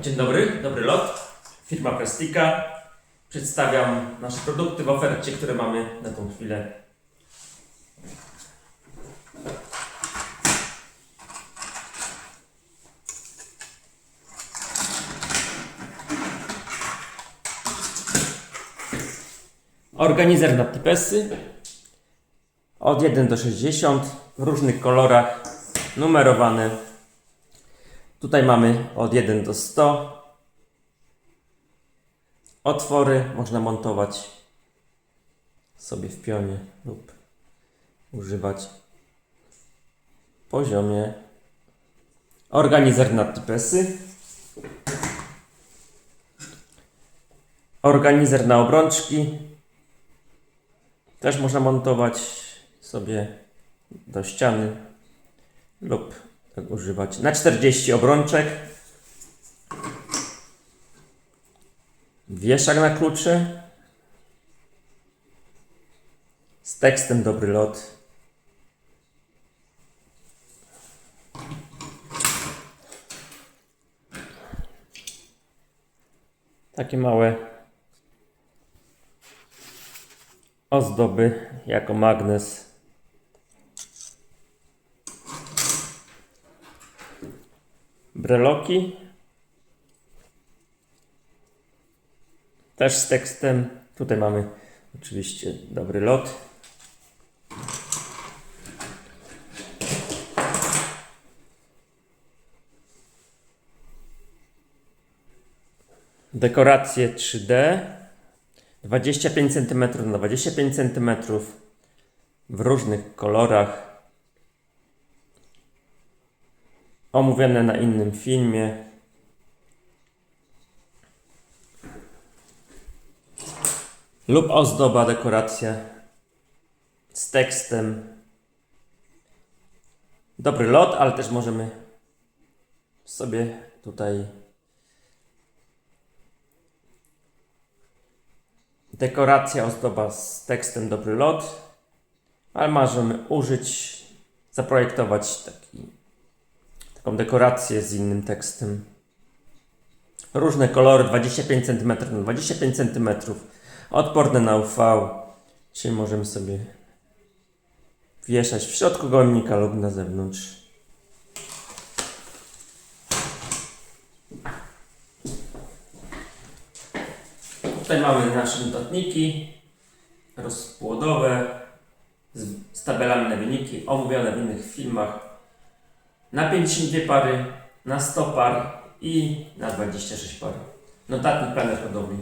Dzień dobry, dobry lot. Firma Plastika. Przedstawiam nasze produkty w ofercie, które mamy na tą chwilę. Organizer na tipesy od 1 do 60 w różnych kolorach, numerowane. Tutaj mamy od 1 do 100. Otwory można montować sobie w pionie lub używać w poziomie. Organizer na typesy. Organizer na obrączki. Też można montować sobie do ściany lub tak używać na 40 obrączek. Wieszak na klucze z tekstem dobry lot. Takie małe ozdoby jako magnes. Breloki. Też z tekstem. Tutaj mamy oczywiście dobry lot. Dekoracje 3D. 25 cm na 25 cm w różnych kolorach. Omówione na innym filmie. Lub ozdoba, dekoracja z tekstem. Dobry lot, ale też możemy sobie tutaj dekoracja, ozdoba z tekstem dobry lot, ale możemy użyć, zaprojektować taki, dekorację z innym tekstem. Różne kolory, 25 cm na 25 cm, odporne na UV, czyli możemy sobie wieszać w środku gołębnika lub na zewnątrz. Tutaj mamy nasze notatniki rozpłodowe z, z tabelami na wyniki, omówione w innych filmach. Na 52 pary, na 100 par i na 26 par. Notatnik planer hodowli.